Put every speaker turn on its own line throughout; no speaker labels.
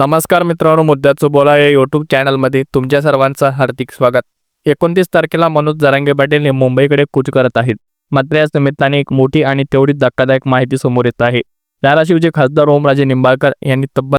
नमस्कार मित्रांनो मुद्द्याचं बोला या यूट्यूब चॅनलमध्ये तुमच्या सर्वांचं हार्दिक स्वागत. एकोणतीस तारखेला मनोज जरांगे पाटील हे मुंबईकडे कूच करत आहेत. मात्र याच निमित्ताने एक मोठी आणि तेवढीच धक्कादायक माहिती समोर येत आहे. धाराशिवचे खासदार ओमराजे निंबाळकर यांनी तब्बल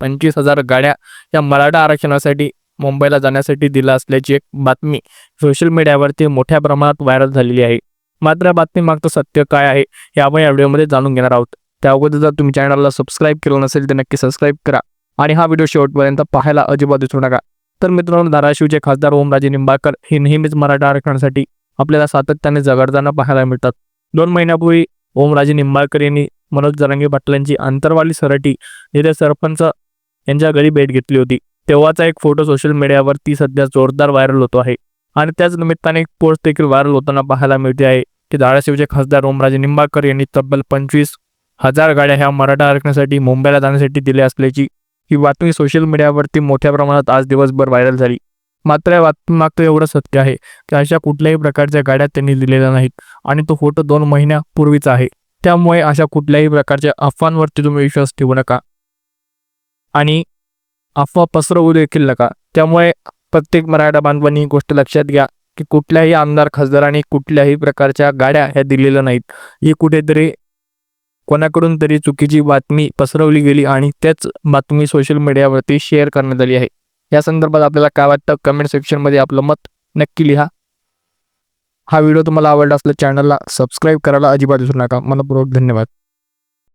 पंचवीस हजार गाड्या या मराठा आरक्षणासाठी मुंबईला जाण्यासाठी दिला असल्याची एक बातमी सोशल मीडियावरती मोठ्या प्रमाणात व्हायरल झालेली आहे. मात्र या बातमीमागचं सत्य काय आहे हे आपण या व्हिडिओमध्ये जाणून घेणार आहोत. त्या अगोदर जर तुम्ही चॅनलला सबस्क्राईब केलं नसेल तर नक्की सबस्क्राईब करा. आणि हा व्हिडिओ शेवटपर्यंत पाहायला अजिबात विसरू नका. तर मित्रांनो धाराशिवचे खासदार ओमराजे निंबाळकर हे नेहमीच मराठा आरक्षणासाठी आपल्याला सातत्याने झगडताना पाहायला मिळतात. दोन महिन्यापूर्वी ओमराजे निंबाळकर यांनी मनोज जरांगे पाटलांची आंतरवाली सरटी येथे सरपंच यांच्या घरी भेट घेतली होती. तेव्हाचा एक फोटो सोशल मीडियावरती सध्या जोरदार व्हायरल होतो आहे. आणि त्याच निमित्ताने एक पोस्ट देखील व्हायरल होताना पाहायला मिळते आहे की धाराशिवचे खासदार ओमराजे निंबाळकर यांनी तब्बल पंचवीस हजार गाड्या ह्या मराठा आरक्षणासाठी मुंबईला जाण्यासाठी दिल्या असल्याची ही बातमी सोशल मीडियावरती मोठ्या प्रमाणात आज दिवसभर व्हायरल झाली. मात्र या बातमीमागचं एवढं सत्य आहे की अशा कुठल्याही प्रकारच्या गाड्या त्यांनी दिलेल्या नाहीत आणि तो फोटो दोन महिन्यापूर्वीचा आहे. त्यामुळे अशा कुठल्याही प्रकारच्या अफवांवरती तुम्ही विश्वास ठेवू नका. आणि अफवा पसरवू देखील नका. त्यामुळे प्रत्येक मराठा बांधवांनी ही गोष्ट लक्षात घ्या की कुठल्याही आमदार खासदारांनी कुठल्याही प्रकारच्या गाड्या ह्या दिलेल्या नाहीत. ही कुठेतरी कोणाकडून तरी चुकीची बातमी पसरवली गेली आणि त्याच बातमी सोशल मीडियावरती शेअर करण्यात आली आहे. या संदर्भात आपल्याला काय वाटतं? कमेंट सेक्शनमध्ये आपलं मत नक्की लिहा. हा व्हिडिओ तुम्हाला आवडला असल्या चॅनलला सबस्क्राईब करायला अजिबात विसरू नका. मनपूर्वक धन्यवाद.